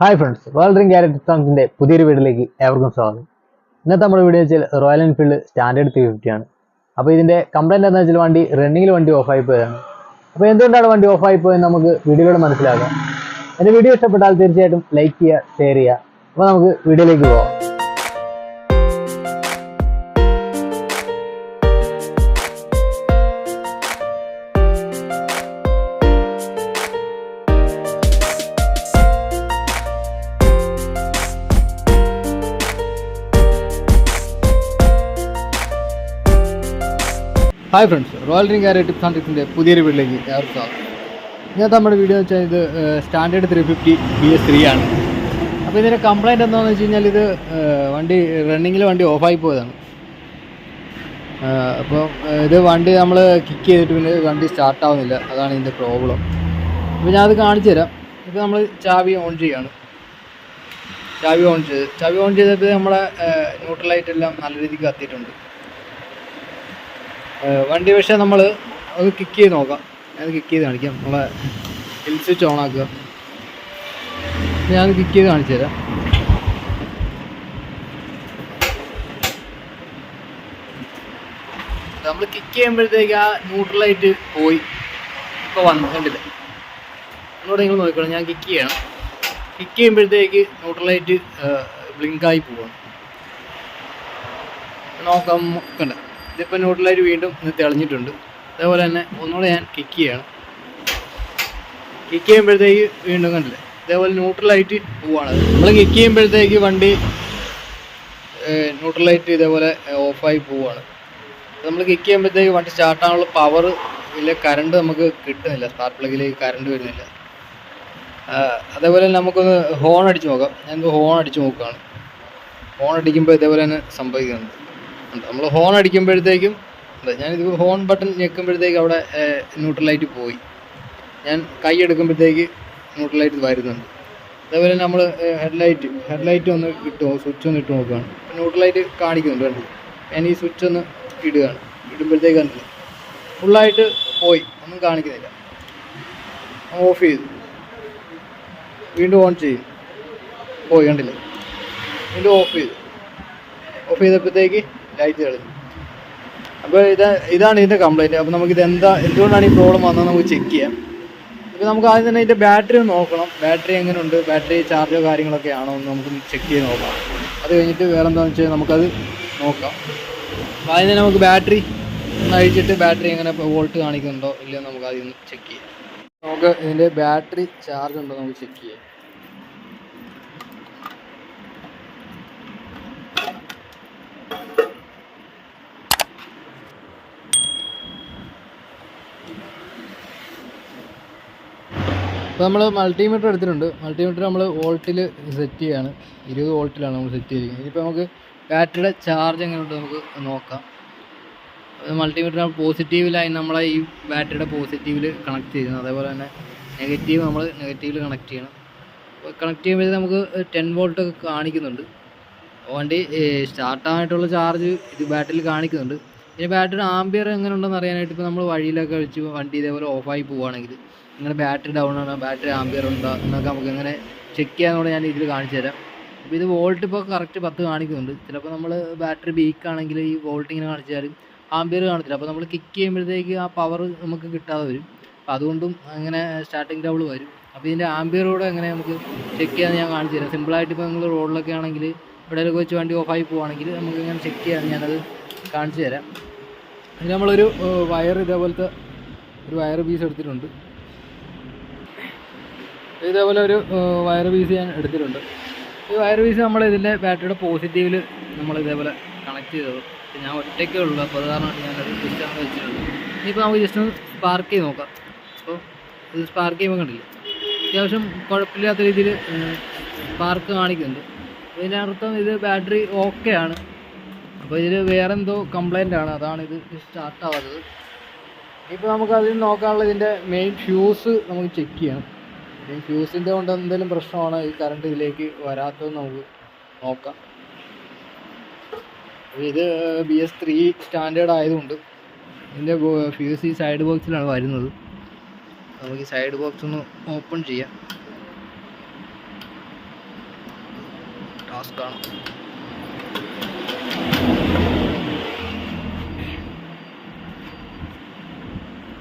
Hi friends world drink carrot സോങ്സിന്റെ പുതിയൊരു വീഡിയോയിലേക്ക് ഏവർക്കും സ്വാഗതം. ഇന്നത്തെ നമ്മുടെ വീഡിയോ വെച്ചാൽ Royal Enfield standard three fifty ആണ്. അപ്പോൾ ഇതിന്റെ കംപ്ലൈന്റ് എന്താ വെച്ചാൽ വണ്ടി റണ്ണിങ്ങിൽ വണ്ടി ഓഫായി പോയതാണ്. അപ്പോൾ എന്തുകൊണ്ടാണ് വണ്ടി ഓഫായി പോയെന്ന് നമുക്ക് വീഡിയോയിലൂടെ മനസ്സിലാക്കാം. എന്റെ വീഡിയോ ഇഷ്ടപ്പെട്ടാൽ തീർച്ചയായിട്ടും ലൈക്ക് ചെയ്യുക ഷെയർ ചെയ്യുക. അപ്പോൾ നമുക്ക് വീഡിയോയിലേക്ക് പോകാം ഹായ് ഫ്രണ്ട്സ് റോയൽ ഡ്രിങ്ക് ആരോ ടിപ്സ് ആൻഡ് ടിപ്സിന്റെ പുതിയൊരു വീട്ടിലേക്ക് ഏർക്കാം ഞാൻ നമ്മുടെ വീഡിയോ എന്ന് വെച്ചാൽ ഇത് standard three fifty B S three ആണ്. അപ്പോൾ ഇതിന്റെ കംപ്ലൈന്റ് എന്താണെന്ന് വെച്ച് കഴിഞ്ഞാൽ ഇത് വണ്ടി റണ്ണിങ്ങിൽ വണ്ടി ഓഫായി പോയതാണ്. അപ്പോൾ ഇത് വണ്ടി നമ്മൾ കിക്ക് ചെയ്തിട്ട് പിന്നെ വണ്ടി സ്റ്റാർട്ട് ആവുന്നില്ല. അതാണ് ഇതിന്റെ പ്രോബ്ലം അപ്പോൾ ഞാനത് കാണിച്ചു തരാം. ഇപ്പോൾ നമ്മൾ ചാവി ഓൺ ചെയ്യുകയാണ് ചാവി ഓൺ ചെയ്ത് ചാവി ഓൺ ചെയ്തപ്പോൾ നമ്മളെ ന്യൂട്രൽ ലൈറ്റ് എല്ലാം നല്ല രീതിക്ക് കത്തിയിട്ടുണ്ട്. വണ്ടി പക്ഷേ നമ്മൾ ഒന്ന് കിക്ക് ചെയ്ത് നോക്കാം. ഞാൻ കിക്ക് ചെയ്ത് കാണിക്കാം. നമ്മളെ ഹിൽ സ്വിച്ച് ഓൺ ആക്കുക. ഞാൻ കിക്ക് ചെയ്ത് കാണിച്ചു തരാം. നമ്മൾ കിക്ക് ചെയ്യുമ്പോഴത്തേക്ക് ആ ന്യൂട്രലായിട്ട് പോയി. ഇപ്പോൾ വന്നു കണ്ടില്ല എന്നോട് നിങ്ങൾ നോക്കണം. ഞാൻ കിക്ക് ചെയ്യണം. കിക്ക് ചെയ്യുമ്പോഴത്തേക്ക് ന്യൂട്രലായിട്ട് ബ്ലിങ്കായി പോവാണ് നോക്കാം. കണ്ട? ഇതിപ്പോൾ ന്യൂട്രൽ ലൈറ്റ് വീണ്ടും ഇത് തെളിഞ്ഞിട്ടുണ്ട്. അതേപോലെ തന്നെ ഒന്നുകൂടെ ഞാൻ കിക്ക് ചെയ്യണം. കിക്ക് ചെയ്യുമ്പോഴത്തേക്ക് വീണ്ടും കണ്ടില്ലേ? ഇതേപോലെ ന്യൂട്രൽ ലൈറ്റ് പോവാണ്. നമ്മൾ കിക്ക് ചെയ്യുമ്പോഴത്തേക്ക് വണ്ടി ന്യൂട്രൽ ലൈറ്റ് ഇതേപോലെ ഓഫായി പോവുകയാണ് നമ്മൾ കിക്ക് ചെയ്യുമ്പോഴത്തേക്ക് വണ്ടി സ്റ്റാർട്ട് ആകാനുള്ള പവർ ഇല്ല കറണ്ട് നമുക്ക് കിട്ടുന്നില്ല. സ്പാർക്ക് പ്ലഗിലേക്ക് കറണ്ട് വരുന്നില്ല. അതേപോലെ നമുക്കൊന്ന് ഹോൺ അടിച്ച് നോക്കാം. ഞാനിപ്പോൾ ഹോൺ അടിച്ച് നോക്കുകയാണ്. ഹോൺ അടിക്കുമ്പോൾ ഇതേപോലെ തന്നെ സംഭവിക്കുന്നുണ്ട്. നമ്മൾ ഹോൺ അടിക്കുമ്പോഴത്തേക്കും ഞാനിത് ഹോൺ ബട്ടൺ ഞെക്കുമ്പോഴത്തേക്ക് അവിടെ ന്യൂട്രൽ ലൈറ്റ് പോയി. ഞാൻ കൈ എടുക്കുമ്പോഴത്തേക്ക് ന്യൂട്രൽ ലൈറ്റ് വരുന്നുണ്ട്. അതേപോലെ നമ്മൾ ഹെഡ് ലൈറ്റ് ഒന്ന് ഇട്ട് സ്വിച്ച് ഒന്ന് ഇട്ട് നോക്കുകയാണ് ന്യൂട്രൽ ലൈറ്റ് കാണിക്കുന്നുണ്ട് കണ്ടു ഞാൻ ഈ സ്വിച്ച് ഒന്ന് ഇടുകയാണ്. ഇടുമ്പോഴത്തേക്ക് കണ്ടില്ല? ഫുള്ളായിട്ട് പോയി. ഒന്നും കാണിക്കുന്നില്ല. ഓഫ് ചെയ്തു. വീണ്ടും ഓൺ ചെയ്യും പോയി കണ്ടില്ല? വീണ്ടും ഓഫ് ചെയ്തു. ഓഫ് ചെയ്തപ്പോഴത്തേക്ക് ലൈറ്റ് അപ്പോൾ ഇത് ഇതാണ് ഇതിന്റെ കംപ്ലയിന്റ് അപ്പോൾ നമുക്കിത് എന്താ എന്തുകൊണ്ടാണ് ഈ പ്രോബ്ലം വന്നത് നമുക്ക് ചെക്ക് ചെയ്യാം. അപ്പോൾ നമുക്ക് ആദ്യം തന്നെ ഇതിന്റെ ബാറ്ററി നോക്കണം. ബാറ്ററി എങ്ങനെ ഉണ്ട് ബാറ്ററി ചാർജോ കാര്യങ്ങളൊക്കെ ആണോ എന്ന് നമുക്ക് ചെക്ക് ചെയ്ത് നോക്കാം. അത് കഴിഞ്ഞിട്ട് വേറെ എന്താണെന്ന് വെച്ചാൽ നമുക്കത് നോക്കാം. അപ്പോൾ ആദ്യം തന്നെ നമുക്ക് ബാറ്ററി അഴിച്ചിട്ട് ബാറ്ററി എങ്ങനെ വോൾട്ട് കാണിക്കുന്നുണ്ടോ ഇല്ലയോ നമുക്ക് ആദ്യം ചെക്ക് ചെയ്യാം. നമുക്ക് ഇതിന്റെ ബാറ്ററി ചാർജ് ഉണ്ടോ നമുക്ക് ചെക്ക് ചെയ്യാം. ഇപ്പോൾ നമ്മൾ മൾട്ടിമീറ്റർ എടുത്തിട്ടുണ്ട്. മൾട്ടിമീറ്റർ നമ്മൾ വോൾട്ടിൽ സെറ്റ് ചെയ്യാണ്. ഇരുപത് വോൾട്ടിലാണ് നമ്മൾ സെറ്റ് ചെയ്തിരിക്കുന്നത്. ഇനിയിപ്പോൾ നമുക്ക് ബാറ്ററിയുടെ ചാർജ് എങ്ങനെയുണ്ട് നമുക്ക് നോക്കാം. മൾട്ടിമീറ്റർ പോസിറ്റീവിലായി നമ്മളെ ഈ ബാറ്ററിയുടെ പോസിറ്റീവിൽ കണക്ട് ചെയ്യുന്നത് അതേപോലെ തന്നെ നെഗറ്റീവ് നമ്മൾ നെഗറ്റീവിൽ കണക്ട് ചെയ്യണം. അപ്പോൾ കണക്ട് ചെയ്യുമ്പോൾ നമുക്ക് ടെൻ വോൾട്ട് ഒക്കെ കാണിക്കുന്നുണ്ട്. വണ്ടി സ്റ്റാർട്ടായിട്ടുള്ള ചാർജ് ഇത് ബാറ്ററിയിൽ കാണിക്കുന്നുണ്ട്. പിന്നെ ബാറ്ററി ആംബിയർ എങ്ങനെ ഉണ്ടെന്ന് അറിയാനായിട്ട് ഇപ്പോൾ നമ്മൾ വഴിയിലൊക്കെ വെച്ച് വണ്ടി ഇതേപോലെ ഓഫായി പോവുകയാണെങ്കിൽ ഇങ്ങനെ ബാറ്ററി ഡൗൺ ആണ് ബാറ്ററി ആംബിയർ ഉണ്ടോ എന്നൊക്കെ നമുക്ക് ഇങ്ങനെ ചെക്ക് ചെയ്യാന്നുകൂടെ ഞാൻ ഇതിൽ കാണിച്ചു തരാം. അപ്പോൾ ഇത് വോൾട്ട് ഇപ്പോൾ കറക്റ്റ് പത്ത് കാണിക്കുന്നുണ്ട്. ചിലപ്പോൾ നമ്മൾ ബാറ്ററി വീക്ക് ആണെങ്കിൽ ഈ വോൾട്ട് ഇങ്ങനെ കാണിച്ചാൽ ആംബിയർ കാണത്തില്ല അപ്പോൾ നമ്മൾ കിക്ക് ചെയ്യുമ്പോഴത്തേക്ക് ആ പവർ നമുക്ക് കിട്ടാതെ വരും. അപ്പോൾ അതുകൊണ്ടും അങ്ങനെ സ്റ്റാർട്ടിങ് ഡബിൾ വരും. അപ്പോൾ ഇതിന്റെ ആംബിയറോടെ എങ്ങനെ നമുക്ക് ചെക്ക് ചെയ്യാൻ ഞാൻ കാണിച്ചു തരാം. സിമ്പിളായിട്ട് ഇപ്പോൾ നിങ്ങൾ റോഡിലൊക്കെ ആണെങ്കിൽ എവിടെയൊക്കെ വെച്ച് വണ്ടി ഓഫായി പോവുകയാണെങ്കിൽ നമുക്ക് ഇങ്ങനെ ചെക്ക് ചെയ്യാൻ ഞാനത് കാണിച്ചു തരാം. ഇത് നമ്മളൊരു വയർ ഇതേപോലത്തെ ഒരു വയർ പീസ് എടുത്തിട്ടുണ്ട്. ഇതേപോലെ ഒരു വയർ പീസ് ഞാൻ എടുത്തിട്ടുണ്ട്. ഈ വയർ പീസ് നമ്മൾ ഇതിന്റെ ബാറ്ററിയുടെ പോസിറ്റീവിൽ നമ്മൾ ഇതേപോലെ കണക്ട് ചെയ്തത്. ഞാൻ ഒറ്റയ്ക്കേ ഉള്ളൂ അപ്പോൾ അത് കാരണമാണ് ഞാനത് അങ്ങനെ വെച്ചിട്ടുണ്ട്. ഇനിയിപ്പോൾ നമുക്ക് ജസ്റ്റ് ഒന്ന് സ്പാർക്ക് ചെയ്ത് നോക്കാം. അപ്പോൾ ഇത് സ്പാർക്ക് ചെയ്യുമ്പോൾ കണ്ടില്ല? അത്യാവശ്യം കുഴപ്പമില്ലാത്ത രീതിയിൽ സ്പാർക്ക് കാണിക്കുന്നുണ്ട്. ഇതിന്റെ അർത്ഥം ഇത് ബാറ്ററി ഓക്കെ ആണ്. അപ്പോൾ ഇതിൽ വേറെ എന്തോ കംപ്ലൈന്റ് ആണ്. അതാണ് ഇത് സ്റ്റാർട്ട് ആവാത്തത്. ഇപ്പോൾ നമുക്ക് അതിൽ നോക്കാനുള്ള ഇതിന്റെ മെയിൻ ഫ്യൂസ് നമുക്ക് ചെക്ക് ചെയ്യണം. ഈ ഫ്യൂസിന്റെ കൊണ്ട് എന്തെങ്കിലും പ്രശ്നമാണ്? ഈ കറണ്ട് ഇതിലേക്ക് വരാത്തത് നമുക്ക് നോക്കാം. ഇത് ബി എസ് ത്രീ സ്റ്റാൻഡേർഡ് ആയതുകൊണ്ട് ഇതിന്റെ ഫ്യൂസ് ഈ സൈഡ് ബോക്സിലാണ് വരുന്നത്. നമുക്ക് ഈ സൈഡ് ബോക്സ് ഒന്ന് ഓപ്പൺ ചെയ്യാം. ടാസ്ക് ആണ്.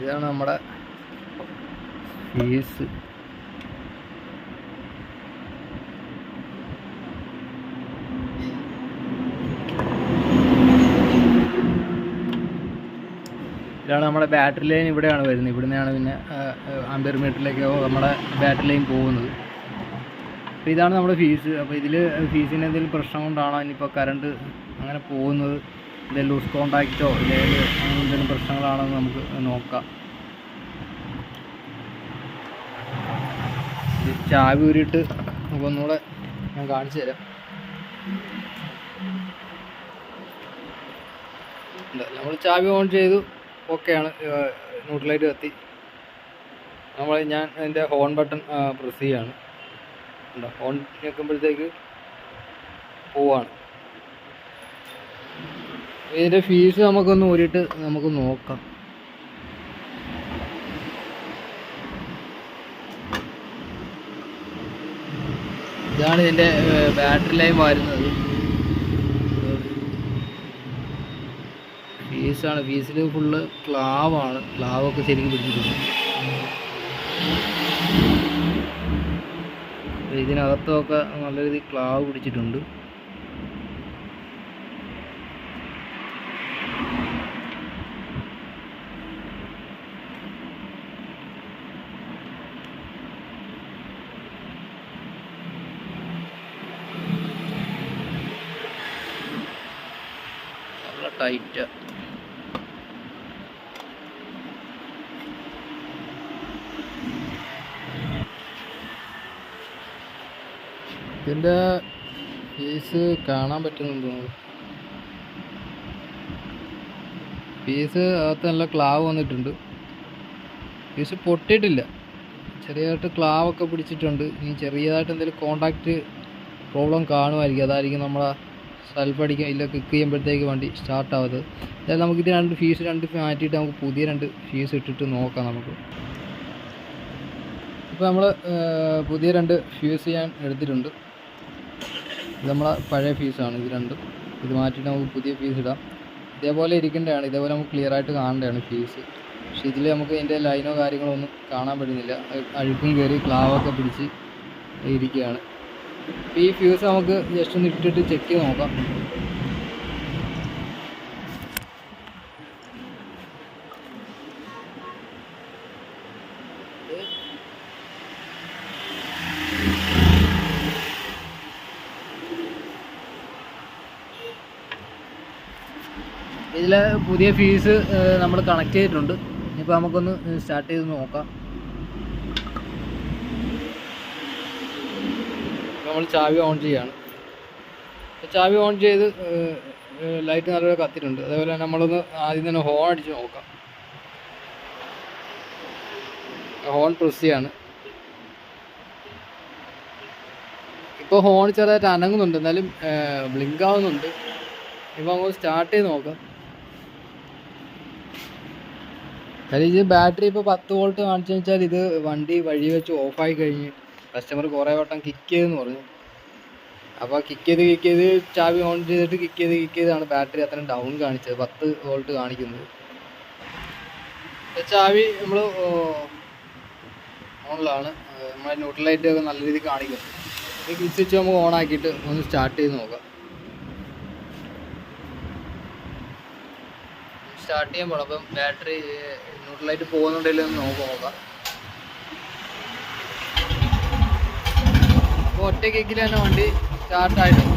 ഇതാണ് നമ്മുടെ ഫീസ് നമ്മുടെ ബാറ്ററി ലൈൻ ഇവിടെയാണ് വരുന്നത്. ഇവിടുന്നാണ് പിന്നെ അമ്പയർ മീറ്ററിലേക്കോ നമ്മുടെ ബാറ്ററി ലൈൻ പോകുന്നത്. അപ്പോൾ ഇതാണ് നമ്മുടെ ഫീസ് അപ്പോൾ ഇതിൽ ഫീസിന് എന്തെങ്കിലും പ്രശ്നം കൊണ്ടാണോ? ഇനിയിപ്പോൾ കറണ്ട് അങ്ങനെ പോകുന്നത്? എന്തെങ്കിലും ലൂസ് കോണ്ടാക്റ്റോ ഇല്ലെങ്കിൽ എന്തെങ്കിലും പ്രശ്നങ്ങളാണോ എന്ന് നമുക്ക് നോക്കാം. ഇത് ചാവി ഊരിയിട്ട് നമുക്കൊന്നുകൂടെ ഞാൻ കാണിച്ചു തരാം. നമ്മൾ ചാവി ഓൺ ചെയ്തു. ഓക്കെയാണ് ന്യൂട്രലൈറ്റ് കത്തി. നമ്മൾ ഞാൻ അതിന്റെ ഹോൺ ബട്ടൺ പ്രസ് ചെയ്യാണ്. ഉണ്ടോ ഹോൺ ഞെക്കുമ്പോഴത്തേക്ക് പോവാണ്. ഇതിന്റെ ഫീസ് നമുക്കൊന്ന് ഊരിയിട്ട് നമുക്ക് നോക്കാം. ഇതാണ് ഇതിന്റെ ബാറ്ററി ലൈൻ വരുന്നത് ഫീസാണ് പീസിൽ ഫുള്ള് ക്ലാവാണ് ക്ലാവൊക്കെ ശരിക്കും പിടിച്ചിട്ടുണ്ട് ഇതിനകത്തൊക്കെ നല്ല രീതിയിൽ ക്ലാവ് പിടിച്ചിട്ടുണ്ട്. ടൈറ്റ് ഇതിന്റെ പീസ് കാണാൻ പറ്റുന്നുണ്ടോ പീസ് അകത്ത് നല്ല ക്ലാവ് വന്നിട്ടുണ്ട്. പീസ് പൊട്ടിയിട്ടില്ല. ചെറിയതായിട്ട് ക്ലാവൊക്കെ പിടിച്ചിട്ടുണ്ട്. ഇനി ചെറിയതായിട്ട് എന്തെങ്കിലും കോണ്ടാക്റ്റ് പ്രോബ്ലം കാണുമായിരിക്കും. അതായിരിക്കും നമ്മളെ സെൽഫ് അടിക്കാൻ ഇല്ല ക്ലിക്ക് ചെയ്യുമ്പോഴത്തേക്ക് വണ്ടി സ്റ്റാർട്ട് ആവുന്നത്. അതായത് നമുക്ക് ഇത് രണ്ട് ഫീസ് രണ്ട് മാറ്റിയിട്ട് നമുക്ക് പുതിയ രണ്ട് ഫീസ് ഇട്ടിട്ട് നോക്കാം നമുക്ക്. ഇപ്പോൾ നമ്മൾ പുതിയ രണ്ട് ഫ്യൂസ് ഞാൻ എടുത്തിട്ടുണ്ട്. ഇത് നമ്മളെ പഴയ ഫീസാണ് ഇത് രണ്ടും. ഇത് മാറ്റിയിട്ട് നമുക്ക് പുതിയ ഫീസ് ഇടാം. ഇതേപോലെ ഇരിക്കേണ്ടതാണ്. ഇതേപോലെ നമുക്ക് ക്ലിയർ ആയിട്ട് കാണേണ്ടതാണ് ഫീസ് പക്ഷേ ഇതിൽ നമുക്ക് ഇതിന്റെ ലൈനോ കാര്യങ്ങളോ ഒന്നും കാണാൻ പറ്റുന്നില്ല. അഴുക്കും കയറി ക്ലാവൊക്കെ പിടിച്ച് ഇരിക്കുകയാണ്. ഈ ഫ്യൂസ് നമുക്ക് ജസ്റ്റ് ഒന്ന് ഇട്ടിട്ട് ചെക്ക് ചെയ്ത് നോക്കാം. ഇതിൽ പുതിയ ഫീസ് നമ്മൾ കണക്ട് ചെയ്തിട്ടുണ്ട്. ഇപ്പോൾ നമുക്കൊന്ന് സ്റ്റാർട്ട് ചെയ്ത് നോക്കാം. നമ്മൾ ചാവി ഓൺ ചെയ്യാണ്. ചാവി ഓൺ ചെയ്ത് ലൈറ്റ് നല്ലപോലെ കത്തിയിട്ടുണ്ട്. അതേപോലെ നമ്മളൊന്ന് ആദ്യം തന്നെ ഹോൺ അടിച്ച് നോക്കാം. ഹോൺ പ്രസ് ചെയ്യാണ്. ഇപ്പോൾ ഹോൺ ചെറുതായിട്ട് അനങ്ങുന്നുണ്ട്. എന്നാലും ബ്ലിങ്ക് ആവുന്നുണ്ട്. ഇപ്പോൾ നമുക്ക് സ്റ്റാർട്ട് ചെയ്ത് നോക്കാം. കാര്യം ഇത് ബാറ്ററി ഇപ്പോൾ പത്ത് വോൾട്ട് കാണിച്ചു വെച്ചാൽ ഇത് വണ്ടി വഴി വെച്ച് ഓഫായി കഴിഞ്ഞ് കസ്റ്റമർ കുറേ വട്ടം കിക്ക് ചെയ്തെന്ന് പറഞ്ഞു. അപ്പോൾ കിക്ക് ചെയ്ത് കിക്ക് ചെയ്ത് ചാവി ഓൺ ചെയ്തിട്ട് കിക്ക് ചെയ്ത് കിക്ക് ചെയ്താണ് ബാറ്ററി അത്രയും ഡൗൺ കാണിച്ചത് പത്ത് വോൾട്ട് കാണിക്കുന്നത്. ചാവി നമ്മൾ ഓണിലാണ്. നമ്മുടെ ന്യൂട്രൽ ലൈറ്റ് ഒക്കെ നല്ല രീതിയിൽ കാണിക്കും. ഈ സ്വിച്ച് നമുക്ക് ഓൺ ആക്കിയിട്ട് ഒന്ന് സ്റ്റാർട്ട് ചെയ്ത് നോക്കാം. സ്റ്റാർട്ട് ചെയ്യാൻ പോകണം അപ്പം ബാറ്ററി ന്യൂട്രലായിട്ട് പോകുന്നുണ്ടെങ്കിൽ ഒന്ന് നോക്കാം നോക്കാം. അപ്പോൾ ഒറ്റ തന്നെ വണ്ടി സ്റ്റാർട്ടായിട്ടുണ്ട്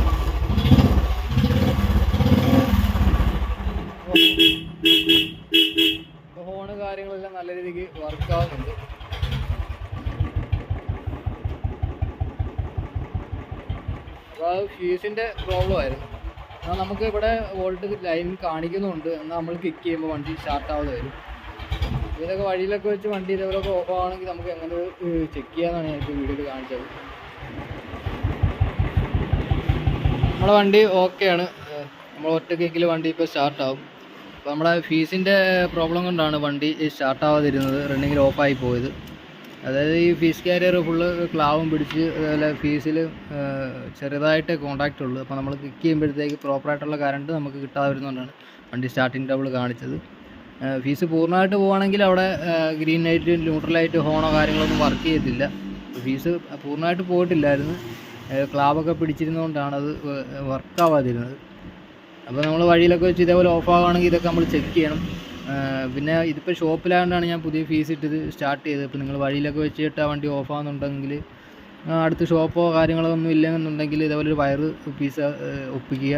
ഫോണ് കാര്യങ്ങളെല്ലാം നല്ല രീതിക്ക് വർക്കാവുന്നുണ്ട് അപ്പോൾ അത് ഫ്യൂസിന്റെ പ്രോബ്ലം ആയിരുന്നു. എന്നാൽ നമുക്ക് ഇവിടെ വോൾട്ട് ലൈൻ കാണിക്കുന്നുണ്ട്. എന്നാൽ നമ്മൾ ക്ലിക്ക് ചെയ്യുമ്പോൾ വണ്ടി സ്റ്റാർട്ട് ആവാതെ വരും. ഇതൊക്കെ വഴിയിലൊക്കെ വെച്ച് വണ്ടി ഇതേപോലൊക്കെ ഓഫ് ആണെങ്കിൽ നമുക്ക് എങ്ങനെ ചെക്ക് ഞാൻ ഇപ്പോൾ വീഡിയോയിൽ കാണിച്ചത്. നമ്മളെ വണ്ടി ഓക്കെയാണ് നമ്മൾ ഒറ്റ കേക്കിൽ വണ്ടി ഇപ്പോൾ സ്റ്റാർട്ട് ആവും. അപ്പോൾ നമ്മളെ ഫീസിന്റെ പ്രോബ്ലം കൊണ്ടാണ് വണ്ടി സ്റ്റാർട്ട് ആവാതിരുന്നത്. റണ്ണിങ്ങിൽ ഓഫായി പോയത്. അതായത് ഈ ഫീസ് കാരിയർ ഫുള്ള് ക്ലാവും പിടിച്ച് അതുപോലെ ഫീസിൽ ചെറുതായിട്ട് കോണ്ടാക്റ്റ് ഉള്ളൂ. അപ്പോൾ നമ്മൾ ക്ലിക്ക് ചെയ്യുമ്പോഴത്തേക്ക് പ്രോപ്പറായിട്ടുള്ള കറണ്ട് നമുക്ക് കിട്ടാതെ വരുന്നതുകൊണ്ടാണ് വണ്ടി സ്റ്റാർട്ടിങ് ടേബിൾ കാണിച്ചത്. ഫീസ് പൂർണമായിട്ട് പോവുകയാണെങ്കിൽ അവിടെ ഗ്രീൻ ലൈറ്റ് ന്യൂട്രൽ ലൈറ്റ് ഹോണോ കാര്യങ്ങളൊന്നും വർക്ക് ചെയ്യത്തില്ല. ഫീസ് പൂർണമായിട്ട് പോയിട്ടില്ലായിരുന്നു. ക്ലാവൊക്കെ പിടിച്ചിരുന്നതുകൊണ്ടാണ് അത് വർക്കാവാതിരുന്നത് അപ്പോൾ നമ്മൾ വഴിയിലൊക്കെ വെച്ച് ഇതേപോലെ ഓഫ് ആവുകയാണെങ്കിൽ ഇതൊക്കെ നമ്മൾ ചെക്ക് ചെയ്യണം. പിന്നെ ഇതിപ്പോൾ ഷോപ്പിലായതുകൊണ്ടാണ് ഞാൻ പുതിയ ഫീസ് ഇട്ടത് സ്റ്റാർട്ട് ചെയ്തത്. ഇപ്പോൾ നിങ്ങൾ വഴിയിലൊക്കെ വെച്ചിട്ട് ആ വണ്ടി ഓഫ് അടുത്ത് ഷോപ്പോ കാര്യങ്ങളോ ഒന്നും ഇല്ലെന്നുണ്ടെങ്കിൽ ഇതേപോലെ ഒരു വയറ് പീസ് ഒപ്പിക്കുക.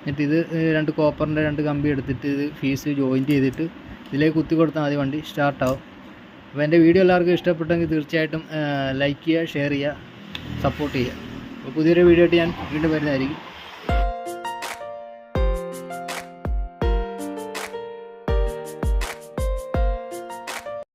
എന്നിട്ട് ഇത് രണ്ട് കോപ്പറിന്റെ രണ്ട് കമ്പി എടുത്തിട്ട് ഇത് ഫീസ് ജോയിന്റ് ചെയ്തിട്ട് ഇതിലേക്ക് കുത്തി കൊടുത്താൽ മതി വണ്ടി സ്റ്റാർട്ടാവും അപ്പോൾ എന്റെ വീഡിയോ എല്ലാവർക്കും ഇഷ്ടപ്പെട്ടെങ്കിൽ തീർച്ചയായിട്ടും ലൈക്ക് ചെയ്യുക ഷെയർ ചെയ്യുക സപ്പോർട്ട് ചെയ്യുക. അപ്പോൾ പുതിയൊരു വീഡിയോ ആയിട്ട് ഞാൻ വീണ്ടും വരുന്നതായിരിക്കും.